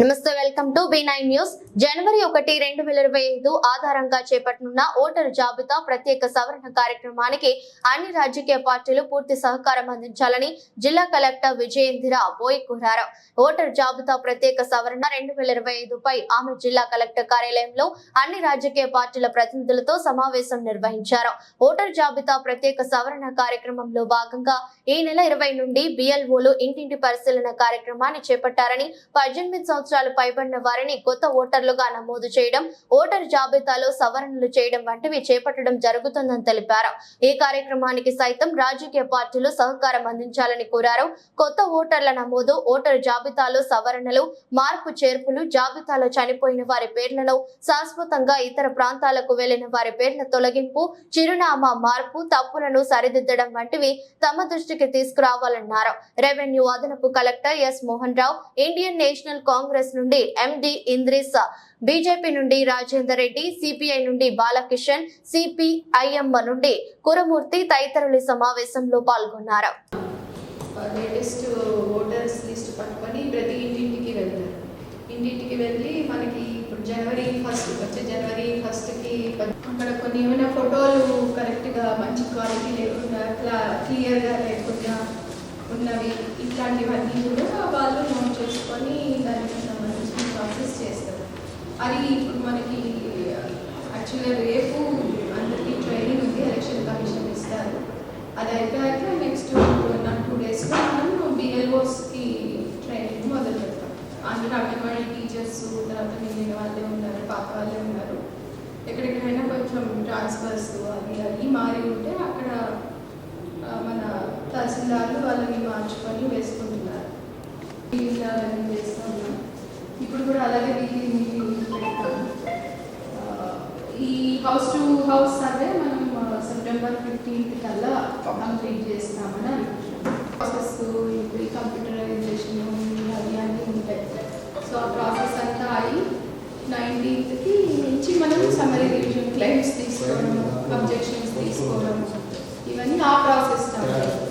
నమస్తే welcome to B nine news. జనవరి ఒకటి రెండు వేల ఇరవై ఐదు ఆధారంగా చేపట్టనున్న ఓటరు జాబితా ప్రత్యేక సవరణ కార్యక్రమానికి అన్ని రాజకీయ పార్టీలు పూర్తి సహకారం అందించాలని జిల్లా కలెక్టర్ విజయేంద్ర బోయ్ కోరారు. ఓటరు జాబితా ప్రత్యేక సవరణ రెండు వేల ఇరవై ఐదుపై ఆమె జిల్లా కలెక్టర్ కార్యాలయంలో అన్ని రాజకీయ పార్టీల ప్రతినిధులతో సమావేశం నిర్వహించారు. ఓటరు జాబితా ప్రత్యేక సవరణ కార్యక్రమంలో భాగంగా ఈ నెల ఇరవై నుండి బిఎల్ఓలు ఇంటింటి పరిశీలన కార్యక్రమాన్ని చేపట్టారని పద్దెనిమిది సంవత్సరాలు పైబడిన వారిని కొత్త ఓటర్లుగా నమోదు చేయడం ఓటర్ జాబితాలో సవరణలు చేయడం వంటివి చేపట్టడం జరుగుతుందని తెలిపారు. ఈ కార్యక్రమానికి సైతం రాజకీయ పార్టీలు సహకారం అందించాలని కోరారు. కొత్త ఓటర్ల నమోదు ఓటర్ జాబితాలో సవరణలు మార్పు చేర్పులు జాబితాలో చనిపోయిన వారి పేర్లను శాశ్వతంగా ఇతర ప్రాంతాలకు వెళ్ళిన వారి పేర్ల తొలగింపు చిరునామా మార్పు తప్పులను సరిదిద్దడం వంటివి తమ దృష్టికి తీసుకురావాలన్నారు. రెవెన్యూ అదనపు collector S Mohan Rao Indian National Congress Congress నుండి ఎండి ఇంద్రీస్ బీజేపీ నుండి రాజేందర్ రెడ్డి సిపిఐ నుండి బాలకిషన్ సిపిఐఎం నుండి కురమూర్తి తదితరులు సమావేశంలో పాల్గొన్నారు. లేటెస్ట్ ఓటర్స్ లిస్ట్ పట్టుకొని ప్రతి ఇంటింటికి వెళ్తారు. ఇంటింటికి వెళ్ళి మనకి ఇప్పుడు జనవరి ఫస్ట్ వచ్చే జనవరి ఫస్ట్కి అక్కడ కొన్ని ఏమైనా ఫోటోలు కరెక్ట్గా మంచి క్వాలిటీ లేకుండా క్లా క్లియర్గా లేకుండా ఉన్నవి ఇట్లాంటివన్నీ కూడా వాళ్ళు నోట్ చేసుకొని దానికి అది ఇప్పుడు మనకి యాక్చువల్గా రేపు అందరికీ ట్రైనింగ్ ఉంది ఎలక్షన్ కమిషన్ ఇస్తారు. అది అయిపోయాక నెక్స్ట్ నా టూ డేస్లో మనం బిఎల్ఓస్కి ట్రైనింగ్ మొదలు పెడతాం. అందులో అంగన్వాడీ టీచర్స్ తర్వాత మిగిలిన వాళ్ళే ఉన్నారు పాత వాళ్ళే ఉన్నారు. ఎక్కడికైనా కొంచెం ట్రాన్స్ఫర్స్ అవి అవి మారి ఉంటే అక్కడ మన తహసీల్దార్లు వాళ్ళని మార్చుకొని వేసుకుంటున్నారు. ఇలా చేస్తూ ఉన్నాం ఇప్పుడు కూడా అలాగే వీక్లీ ఈ హౌస్ టు హౌస్ సర్వే మనం సెప్టెంబర్ ఫిఫ్టీన్త్ కల్లా కంప్లీట్ చేస్తామని అనుకుంటున్నాం. ప్రాసెస్ ఇప్పుడు కంప్యూటరైజేషన్ అవి అన్ని ఉంటాయి. సో ఆ ప్రాసెస్ అంతా అయి నైన్టీన్త్కి నుంచి మనం సమ్మరీ రివిజన్ క్లైమ్స్ తీసుకోవడం అబ్జెక్షన్స్ తీసుకోవడం ఇవన్నీ ఆ ప్రాసెస్ కాబట్టి